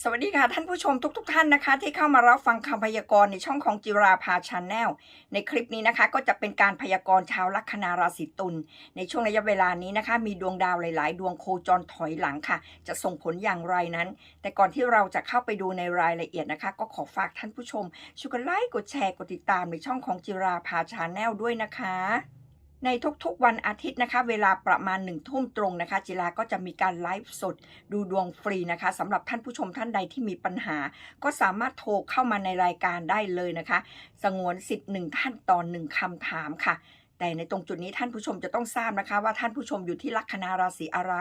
สวัสดีค่ะ ท่านผู้ชมทุกๆทท่านนะคะ ที่เข้ามารับฟังคำพยากรณ์ในช่องของจิราภาชาแนลในคลิปนี้นะคะ ก็จะเป็นการพยากรณ์ชาวลัคนาราศีตุลในช่วงระยะเวลานี้นะคะ มีดวงดาวหลาย ๆ ดวงโคจรถอยหลังค่ะ จะส่งผลอย่างไรนั้น แต่ก่อนที่เราจะเข้าไปดูในรายละเอียดนะคะ ก็ขอฝากท่านผู้ชมช่วยกดไลค์กดแชร์กดติดตามในช่องของจิราภาชาแนลด้วยนะคะ ในทุกๆวันอาทิตย์นะคะ เวลาประมาณหนึ่งทุ่มตรงนะคะ จิราก็จะมีการไลฟ์สดดูดวงฟรีนะคะสำหรับท่านผู้ชมท่านใดที่มีปัญหา ก็สามารถโทรเข้ามาในรายการได้เลยนะคะ สงวนสิทธิ์หนึ่งท่านต่อหนึ่งคำถามค่ะ แต่ในตรงจุดนี้ท่านผู้ชมจะต้องทราบนะคะ ว่าท่านผู้ชมอยู่ที่ลัคนาราศีอะไร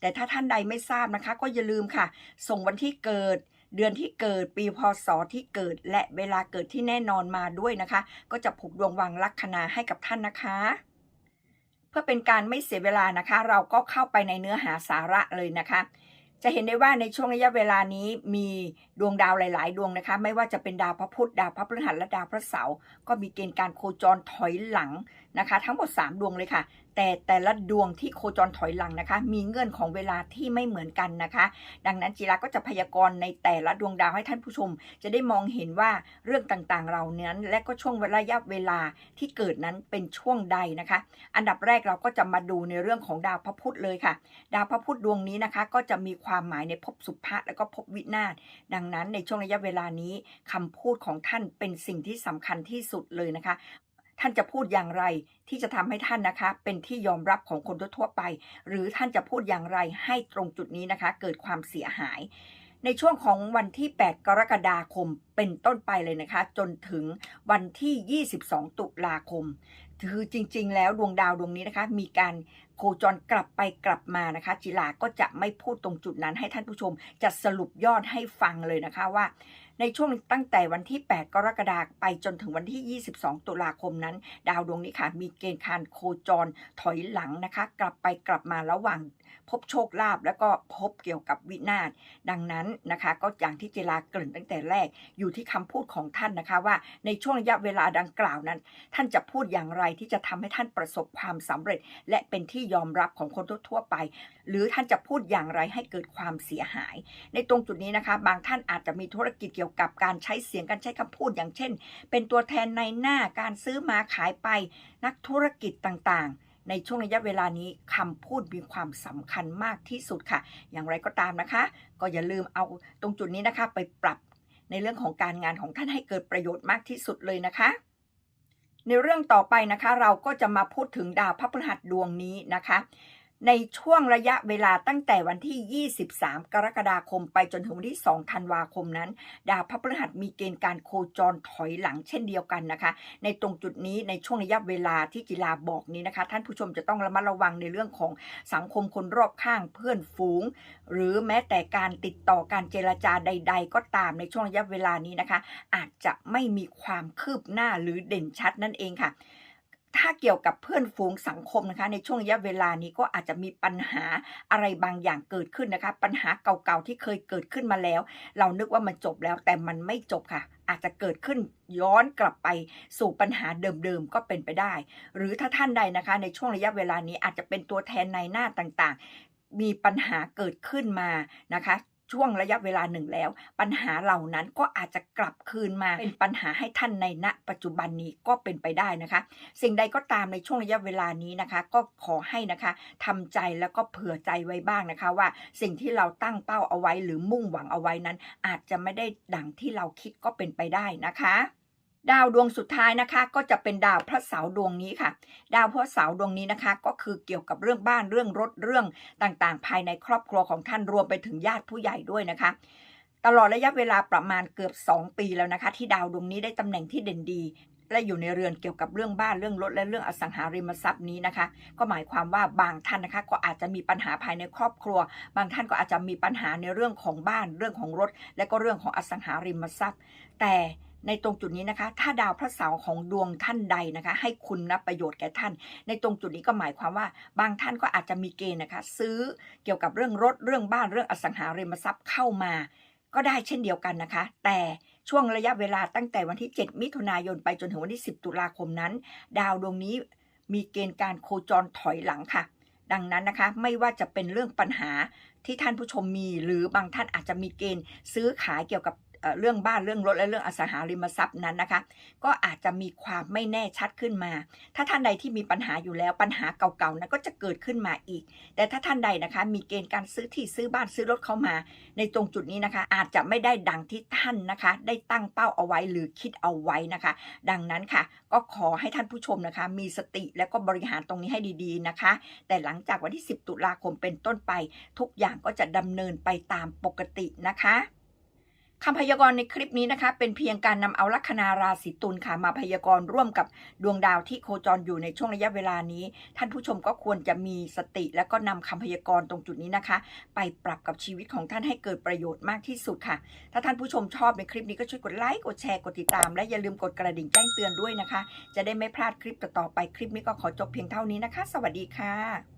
แต่ถ้าท่านใดไม่ทราบนะคะ ก็อย่าลืมค่ะ ส่งวันที่เกิดเดือนที่เกิดปีพศที่เกิดและเวลาเกิดที่แน่นอนมาด้วยนะคะ ก็จะผูกดวงวังลัคนาให้กับท่านนะคะ เพื่อเป็นการไม่เสียเวลานะคะ เราก็เข้าไปในเนื้อหาสาระเลยนะคะ จะเห็นได้ว่าในช่วงระยะเวลานี้มีดวงดาวหลาย ๆ ดวงนะคะ ไม่ว่าจะเป็นดาวพระพุธดาวพระพฤหัสและดาวพระเสาร์ก็มีเกณฑ์การโคจรถอยหลังนะคะ ทั้งหมด 3 ดวงเลยค่ะแต่แต่ละดวงที่โคจรถอยหลังนะคะ มีเงื่อนของเวลาที่ไม่เหมือนกันนะคะ ดังนั้นจีราก็จะพยากรณ์ในแต่ละดวงดาวให้ท่านผู้ชม จะได้มองเห็นว่าเรื่องต่างๆเรานั้น และก็ช่วงระยะเวลาที่เกิดนั้นเป็นช่วงใดนะคะ อันดับแรกเราก็จะมาดูในเรื่องของดาวพระพุธเลยค่ะ ดาวพระพุธดวงนี้นะคะ ก็จะมีความหมายในภพสุภะและก็ภพวินาศดังนั้นในช่วงระยะเวลานี้คำพูดของท่านเป็นสิ่งที่สำคัญที่สุดเลยนะคะ ท่านจะพูดอย่างไรที่จะทำให้ท่านนะคะ เป็นที่ยอมรับของคนทั่วไป หรือท่านจะพูดอย่างไรให้ตรงจุดนี้นะคะ เกิดความเสียหาย ในช่วงของวันที่ 8 กรกฎาคมเป็นต้นไปเลยนะคะ จนถึงวันที่ 22 ตุลาคม คือจริง ๆ แล้วดวงดาวดวงนี้นะคะ มีการ โคจรกลับไปกลับมานะคะ จิลาก็จะไม่พูดตรงจุดนั้นให้ท่านผู้ชมจะสรุปยอดให้ฟังเลยนะคะว่า ในช่วงตั้งแต่วันที่ 8 กรกฎาคมไปจนถึงวันที่ 22 ตุลาคมนั้น ดาวดวงนี้ค่ะ มีเกณฑ์การโคจรถอยหลังนะคะ กลับไปกลับมาระหว่างพบโชคลาภแล้วก็พบเกี่ยวกับวินาศดังนั้นนะคะก็อย่างที่เจลาเกริ่นตั้งแต่แรกอยู่ที่คำพูดของท่านนะคะว่าในช่วงระยะเวลาดังกล่าวนั้น ท่านจะพูดอย่างไรที่จะทำให้ท่านประสบความสำเร็จ และเป็นที่ยอมรับของคนทั่วๆไป หรือท่านจะพูดอย่างไรให้เกิดความเสียหาย ในตรงจุดนี้นะคะ บางท่านอาจจะมีธุรกิจเกี่ยวกับการใช้เสียงการใช้คำพูดอย่างเช่น เป็นตัวแทนในหน้าการซื้อมาขายไปนักธุรกิจต่างๆในช่วงระยะเวลานี้คำพูดมีความสำคัญมากที่สุดค่ะ อย่างไรก็ตามนะคะ ก็อย่าลืมเอาตรงจุดนี้นะคะ ไปปรับในเรื่องของการงานของท่านให้เกิดประโยชน์มากที่สุดเลยนะคะ ในเรื่องต่อไปนะคะ เราก็จะมาพูดถึงดาวพระพฤหัสดวงนี้นะคะ ในช่วงระยะเวลาตั้งแต่วันที่ 23 กรกฎาคม ไปจนถึงวันที่ 2 ธันวาคมนั้น ดาวพระพฤหัสมีเกณฑ์การโคจรถอยหลังเช่นเดียวกันนะคะ ในตรงจุดนี้ในช่วงระยะเวลาที่กีฬาบอกนี้นะคะ ท่านผู้ชมจะต้องระมัดระวังในเรื่องของสังคมคนรอบข้างเพื่อนฝูง หรือแม้แต่การติดต่อการเจรจาใด ๆ ก็ตามในช่วงระยะเวลานี้นะคะ อาจจะไม่มีความคืบหน้าหรือเด่นชัดนั่นเองค่ะ ถ้าเกี่ยวกับเพื่อนฝูงสังคมนะคะ ในช่วงระยะเวลานี้ก็อาจจะมีปัญหาอะไรบางอย่างเกิดขึ้นนะคะ ปัญหาเก่าๆที่เคยเกิดขึ้นมาแล้ว เรานึกว่ามันจบแล้วแต่มันไม่จบค่ะ อาจจะเกิดขึ้นย้อนกลับไปสู่ปัญหาเดิมๆก็เป็นไปได้ หรือถ้าท่านใดนะคะ ในช่วงระยะเวลานี้อาจจะเป็นตัวแทนในหน้าต่างๆ มีปัญหาเกิดขึ้นมานะคะ ช่วงระยะเวลาหนึ่งแล้ว ปัญหาเหล่านั้นก็อาจจะกลับคืนมาเป็นปัญหาให้ท่านในณ ปัจจุบันนี้ก็เป็นไปได้นะคะ สิ่งใดก็ตามในช่วงระยะเวลานี้นะคะ ก็ขอให้นะคะทำใจแล้วก็เผื่อใจไว้บ้างนะคะว่า สิ่งที่เราตั้งเป้าเอาไว้หรือมุ่งหวังเอาไว้นั้น อาจจะไม่ได้ดังที่เราคิดก็เป็นไปได้นะคะ ดาวดวงสุดท้ายนะคะก็จะเป็นดาวพระเสาร์ดวงนี้ค่ะ ดาวพระเสาร์ดวงนี้นะคะ ก็คือเกี่ยวกับเรื่องบ้านเรื่องรถเรื่องต่างๆ ภายในครอบครัวของท่านรวมไปถึงญาติผู้ใหญ่ด้วยนะคะ ตลอดระยะเวลาประมาณเกือบ 2 ปีแล้วนะคะ ที่ดาวดวงนี้ได้ตำแหน่งที่เด่นดีและอยู่ในเรือนเกี่ยวกับเรื่องบ้านเรื่องรถและเรื่องอสังหาริมทรัพย์นี้นะคะ ก็หมายความว่าบางท่านนะคะ ก็อาจจะมีปัญหาภายในครอบครัว บางท่านก็อาจจะมีปัญหาในเรื่องของบ้านเรื่องของรถ และก็เรื่องของอสังหาริมทรัพย์ แต่ ในตรงจุดนี้นะคะ ถ้าดาวพระเสาร์ของดวงท่านใดนะคะ ให้คุณนะประโยชน์แก่ท่าน ในตรงจุดนี้ก็หมายความว่า บางท่านก็อาจจะมีเกณฑ์นะคะ ซื้อเกี่ยวกับเรื่องรถเรื่องบ้านเรื่องอสังหาริมทรัพย์เข้ามา ก็ได้เช่นเดียวกันนะคะ แต่ช่วงระยะเวลาตั้งแต่วันที่ 7 มิถุนายนไปจนถึงวันที่ 10 ตุลาคมนั้น ดาวดวงนี้มีเกณฑ์การโคจรถอยหลังค่ะ ดังนั้นนะคะ ไม่ว่าจะเป็นเรื่องปัญหาที่ท่านผู้ชมมี หรือบางท่านอาจจะมีเกณฑ์ซื้อขายเกี่ยวกับ เรื่องบ้านเรื่องรถและเรื่องอสังหาริมทรัพย์นั้นนะคะ ก็อาจจะมีความไม่แน่ชัดขึ้นมา ถ้าท่านใดที่มีปัญหาอยู่แล้วปัญหาเก่าๆนั้นก็จะเกิดขึ้นมาอีก แต่ถ้าท่านใดนะคะ มีเกณฑ์การซื้อที่ซื้อบ้านซื้อรถเข้ามา ในตรงจุดนี้นะคะ อาจจะไม่ได้ดังที่ท่านนะคะ ได้ตั้งเป้าเอาไว้หรือคิดเอาไว้นะคะ ดังนั้นค่ะ ก็ขอให้ท่านผู้ชมนะคะ มีสติและก็บริหารตรงนี้ให้ดีๆนะคะ แต่หลังจากวันที่ 10 ตุลาคมเป็นต้นไป ทุกอย่างก็จะดำเนินไปตามปกตินะคะ คำพยากรณ์ในคลิปนี้นะคะ เป็นเพียงการนำเอาลัคนาราศีตุลค่ะมาพยากรณ์ร่วมกับดวงดาวที่โคจรอยู่ในช่วงระยะเวลานี้ ท่านผู้ชมก็ควรจะมีสติ และก็นำคำพยากรณ์ตรงจุดนี้นะคะ ไปปรับกับชีวิตของท่านให้เกิดประโยชน์มากที่สุดค่ะ ถ้าท่านผู้ชมชอบในคลิปนี้ก็ช่วยกดไลค์กดแชร์กดติดตาม และอย่าลืมกดกระดิ่งแจ้งเตือนด้วยนะคะ จะได้ไม่พลาดคลิปต่อๆไปคลิปนี้ก็ขอจบเพียงเท่านี้นะคะ สวัสดีค่ะ